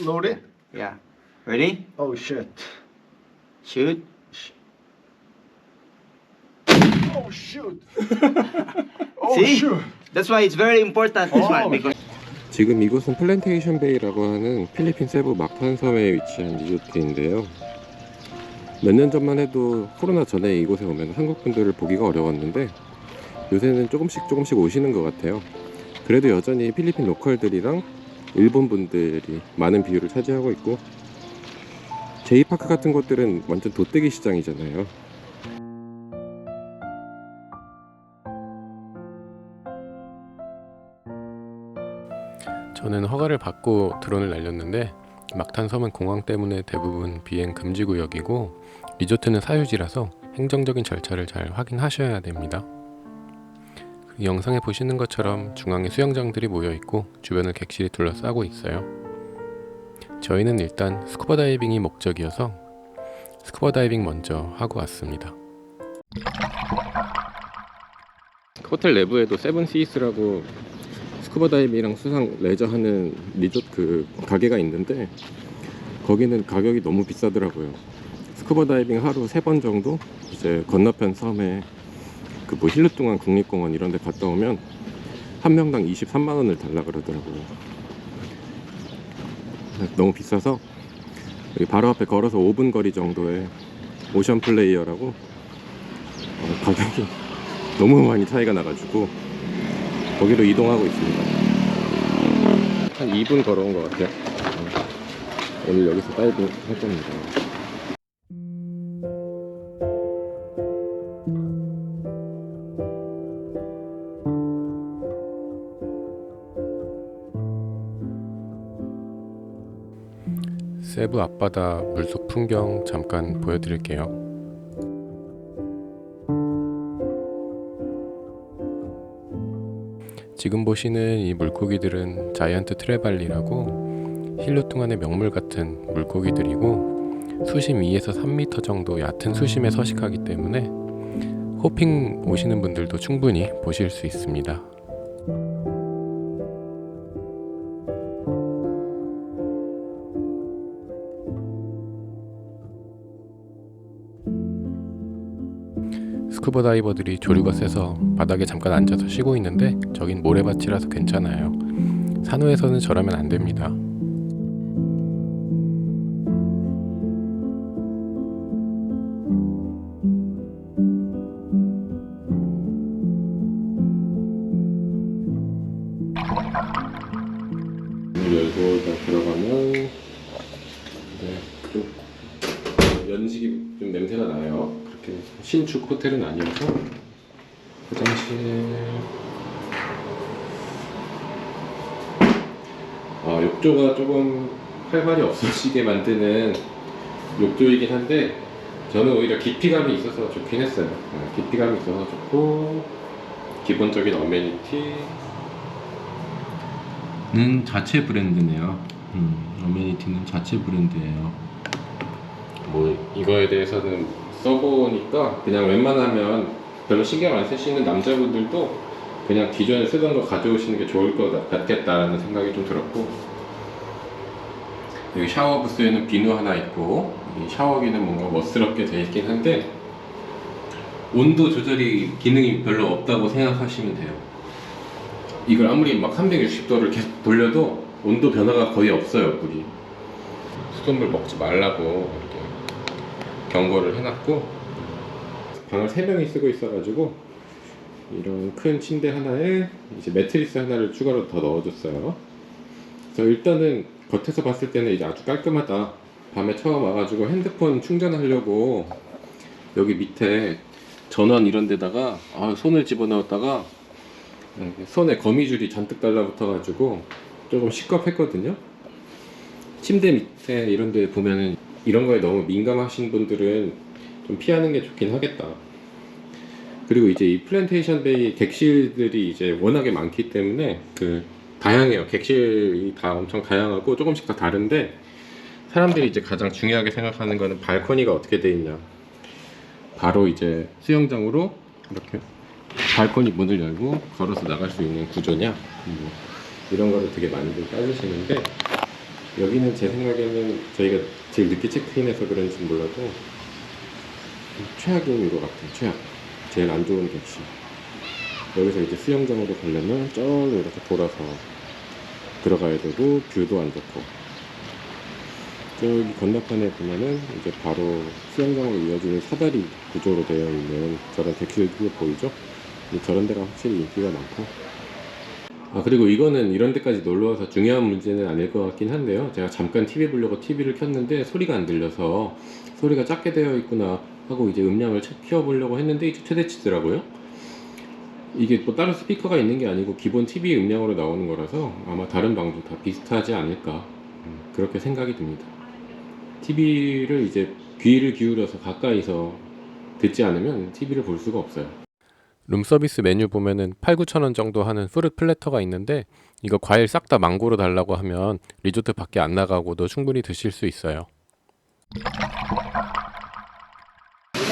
Load it. Yeah. Ready? Oh shit. Shoot. Oh shoot. oh See? shoot. That's why it's very important this Oh. one because 지금 이곳은 플랜테이션 베이라고 하는 필리핀 세부 막판 섬에 위치한 리조트인데요. 몇 년 전만 해도 코로나 전에 이곳에 오면 한국 분들을 보기가 어려웠는데 요새는 조금씩 조금씩 오시는 것 같아요. 그래도 여전히 필리핀 로컬들이랑 일본 분들이 많은 비율을 차지하고 있고 제이파크 같은 곳들은 완전 도떼기 시장이잖아요. 저는 허가를 받고 드론을 날렸는데 막탄 섬은 공항 때문에 대부분 비행 금지 구역이고 리조트는 사유지라서 행정적인 절차를 잘 확인하셔야 됩니다. 그 영상에 보시는 것처럼 중앙에 수영장들이 모여 있고 주변을 객실이 둘러싸고 있어요. 저희는 일단 스쿠버 다이빙이 목적이어서 스쿠버 다이빙 먼저 하고 왔습니다. 호텔 내부에도 세븐 시스라고 스쿠버 다이빙이랑 수상 레저 하는 리조트 그 가게가 있는데 거기는 가격이 너무 비싸더라고요. 스쿠버 다이빙 하루 세 번 정도 이제 건너편 섬에 그 뭐 힐루뚱한 국립공원 이런 데 갔다 오면 한 명당 23만 원을 달라 그러더라고요. 너무 비싸서 여기 바로 앞에 걸어서 5분 거리 정도의 오션 플레이어라고 어, 가격이 너무 많이 차이가 나가지고 거기로 이동하고 있습니다. 한 2분 걸어온 것 같아요. 어, 오늘 여기서 다이빙 할 겁니다. 세부 앞바다 물속 풍경 잠깐 보여드릴게요. 지금 보시는 이 물고기들은 자이언트 트레발리라고 힐루뚱안의 명물 같은 물고기들이고 수심 2에서 3m 정도 얕은 수심에 서식하기 때문에 호핑 오시는 분들도 충분히 보실 수 있습니다. 스쿠버 다이버들이 조류가 세서 바닥에 잠깐 앉아서 쉬고 있는데 저긴 모래밭이라서 괜찮아요. 산호에서는 저라면 안 됩니다. 신축 호텔은 아니어서 화장실 아, 욕조가 조금 활발이 없어지게 만드는 욕조이긴 한데 저는 오히려 깊이감이 있어서 좋긴 했어요. 네, 깊이감이 있어서 좋고 기본적인 어메니티 는 자체 브랜드네요. 음, 어메니티는 자체 브랜드예요. 뭐 이거에 대해서는 써보니까 그냥 웬만하면 별로 신경 안 쓰시는 남자분들도 그냥 기존에 쓰던 거 가져오시는 게 좋을 것 같겠다라는 생각이 좀 들었고. 여기 샤워 부스에는 비누 하나 있고 이 샤워기는 뭔가 멋스럽게 돼 있긴 한데 온도 조절이 기능이 별로 없다고 생각하시면 돼요. 이걸 아무리 막 360도를 계속 돌려도 온도 변화가 거의 없어요 물이. 수돗물 먹지 말라고 경고를 해놨고 방을 3명이 쓰고 있어가지고 이런 큰 침대 하나에 이제 매트리스 하나를 추가로 더 넣어줬어요 그래서 일단은 겉에서 봤을 때는 이제 아주 깔끔하다 밤에 처음 와가지고 핸드폰 충전하려고 여기 밑에 전원 이런 데다가 아, 손을 집어넣었다가 네, 손에 거미줄이 잔뜩 달라붙어가지고 조금 시겁했거든요. 침대 밑에 이런 데 보면은 이런 거에 너무 민감하신 분들은 좀 피하는 게 좋긴 하겠다. 그리고 이제 이 플랜테이션 베이 객실들이 이제 워낙에 많기 때문에 그 다양해요. 객실이 다 엄청 다양하고 조금씩 다 다른데 사람들이 이제 가장 중요하게 생각하는 거는 발코니가 어떻게 돼 있냐. 바로 이제 수영장으로 이렇게 발코니 문을 열고 걸어서 나갈 수 있는 구조냐 뭐 이런 거를 되게 많이들 따지시는데 여기는 제 생각에는 저희가 제일 늦게 체크인해서 그런지 몰라도 최악인 것 같아요. 최악. 제일 안 좋은 객실. 여기서 이제 수영장으로 가려면 저로 이렇게 돌아서 들어가야 되고 뷰도 안 좋고 저기 건너편에 보면은 이제 바로 수영장으로 이어지는 사다리 구조로 되어 있는 저런 객실들 보이죠? 저런 데가 확실히 인기가 많고 아 그리고 이거는 이런 데까지 놀러 와서 중요한 문제는 아닐 것 같긴 한데요. 제가 잠깐 TV 보려고 TV를 켰는데 소리가 안 들려서 소리가 작게 되어 있구나 하고 이제 음량을 체- 키워보려고 했는데 최대치더라고요. 이게 뭐 다른 스피커가 있는 게 아니고 기본 TV 음량으로 나오는 거라서 아마 다른 방도 다 비슷하지 않을까 음, 그렇게 생각이 듭니다. TV를 이제 귀를 기울여서 가까이서 듣지 않으면 TV를 볼 수가 없어요. 룸서비스 메뉴 보면은 8, 9천 원 정도 하는 프루트 플래터가 있는데 이거 과일 싹 다 망고로 달라고 하면 리조트 밖에 안 나가고도 충분히 드실 수 있어요.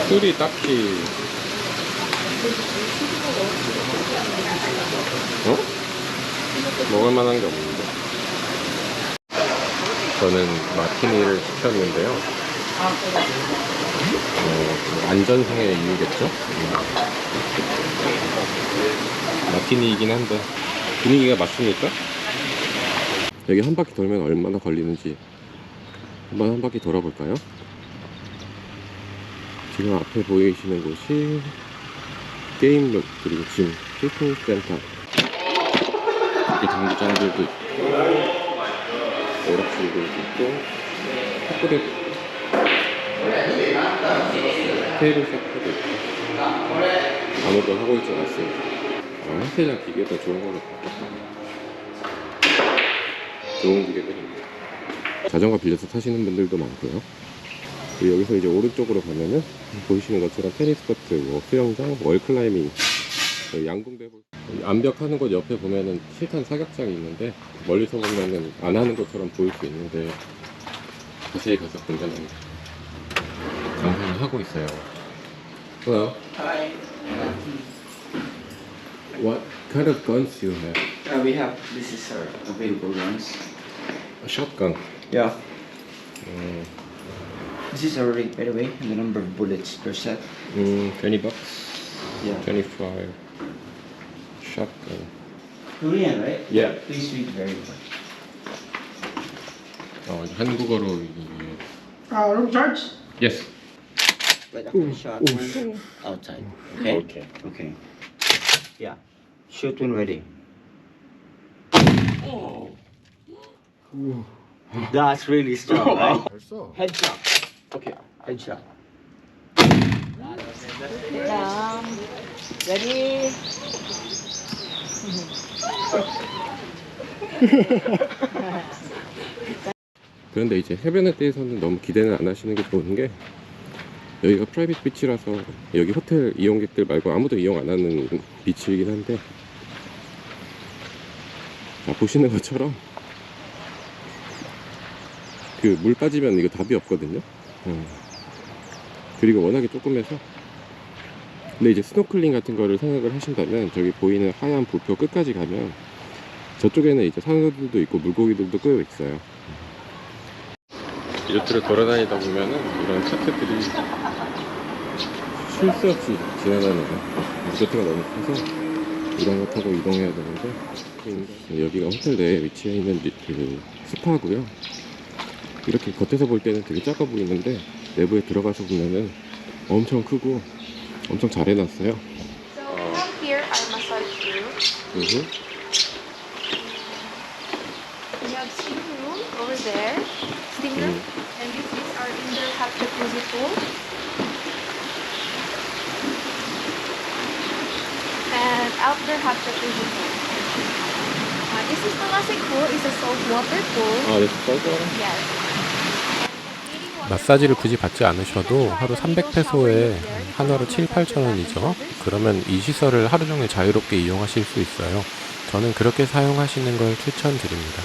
술이 딱히 어? 먹을 만한 게 없는데. 저는 마티니를 시켰는데요. 어, 안전상의 이유겠죠? 음. 마티니이긴 한데 분위기가 맞습니까? 여기 한 바퀴 돌면 얼마나 걸리는지 한번 한 바퀴 돌아볼까요? 지금 앞에 보이시는 곳이 게임룩 그리고 짐 쇼핑 센터 이 당구장들도 있고 오락실도 있고 탁구대 테이블 있고 아무도 하고 있지 않습니다 아, 헬스장 기계도 좋은 걸로 바꿨다. 좋은 기계들입니다. 자전거 빌려서 타시는 분들도 많고요. 여기서 이제 오른쪽으로 가면은 보이시는 것처럼 테니스 코트, 뭐 수영장, 월클라이밍 여기 양궁대볼 암벽 하는 곳 옆에 보면은 실탄 사격장이 있는데 멀리서 보면은 안 하는 것처럼 보일 수 있는데 자세히 가서 장사를 하고 있어요. Hello. Hi. What kind of guns you have? Uh, we have this is our available ones. A shotgun. Yeah. 음, This is our rate by the way, and the number of bullets per set. 음, 20 bucks. Yeah. 25. Shotgun. Korean, right? Yeah. Please speak very well. 어, 한국어로 이게 Uh, room charge? Yes. But after shot one outside. Okay? Okay. Okay. Yeah. Shoot when ready. That's really strong, right? 벌써. Headshot. Okay. Headshot. down. Ready? 그런데 이제 해변에 대해서는 너무 기대는 안 하시는 게 좋은 게 여기가 프라이빗 비치라서 여기 호텔 이용객들 말고 아무도 이용 안 하는 비치이긴 한데. 자 보시는 것처럼 그 물 빠지면 이거 답이 없거든요. 음. 그리고 워낙에 조금해서. 근데 이제 스노클링 같은 거를 생각을 하신다면 저기 보이는 하얀 부표 끝까지 가면 저쪽에는 이제 산호들도 있고 물고기들도 꽤 있어요 리조트를 돌아다니다 보면은 이런 차트들이 쉴 새 없이 지나다녀요. 리조트가 너무 커서 이런 거 타고 이동해야 되는데 여기가 호텔 내에 위치해 있는 리- 그 스파고요. 이렇게 겉에서 볼 때는 되게 작아 보이는데 내부에 들어가서 보면은 엄청 크고 엄청 잘 해놨어요. So from here, I massage you. 그리고 We have steam room over there. Steam room. And this is our pool. And outdoor hot jacuzzi pool. Uh, this is Temasek pool. It's a salt water pool. 아, 네, 써서 Yes. 마사지를 굳이 받지 않으셔도 하루 300페소에 한화로 7, 8천 원이죠. 그러면 이 시설을 하루 종일 자유롭게 이용하실 수 있어요. 저는 그렇게 사용하시는 걸 추천드립니다.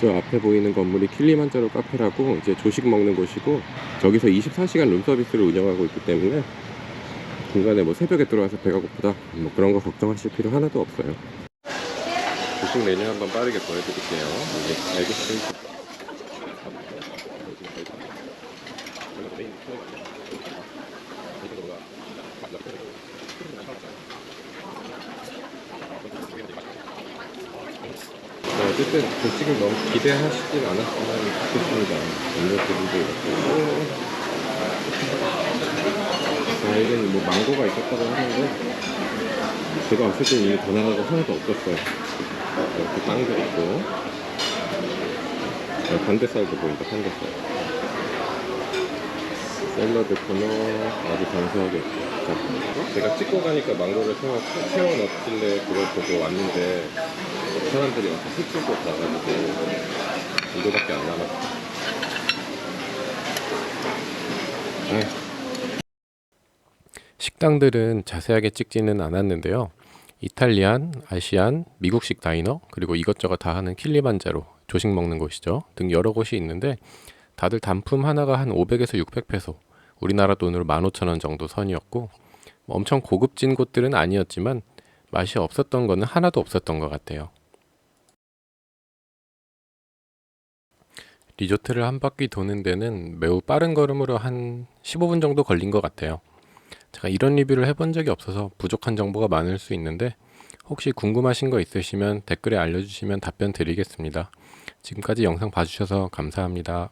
저 앞에 보이는 건물이 킬리만자로 카페라고 이제 조식 먹는 곳이고 저기서 24시간 룸서비스를 운영하고 있기 때문에 중간에 뭐 새벽에 들어와서 배가 고프다? 뭐 그런 거 걱정하실 필요 하나도 없어요. 음식 메뉴 한번 빠르게 보여드릴게요. 알고 싶은 자, 어쨌든 조식을 너무 기대하시진 않았으면 좋겠습니다. 음료수들도 있고. 과일은 뭐 망고가 있었다고 하는데 제가 왔을 때 이미 더 나가고 하나도 없었어요. 이렇게 빵도 있고 아, 반대살도 보인다 반대살 샐러드 코너 아주 간소하게 있고 자, 제가 찍고 가니까 망고를 채워, 채워 넣길래 그걸 보고 왔는데 사람들이 와서 흩고 가가지고 이거밖에 안 남았어 에휴. 식당들은 자세하게 찍지는 않았는데요. 이탈리안, 아시안, 미국식 다이너, 그리고 이것저것 다 하는 킬리만자로 조식 먹는 곳이죠. 등 여러 곳이 있는데 다들 단품 하나가 한 500에서 600페소, 우리나라 돈으로 15,000원 정도 선이었고 뭐 엄청 고급진 곳들은 아니었지만 맛이 없었던 거는 하나도 없었던 것 같아요. 리조트를 한 바퀴 도는 데는 매우 빠른 걸음으로 한 15분 정도 걸린 것 같아요. 제가 이런 리뷰를 해본 적이 없어서 부족한 정보가 많을 수 있는데 혹시 궁금하신 거 있으시면 댓글에 알려주시면 답변 드리겠습니다. 지금까지 영상 봐주셔서 감사합니다.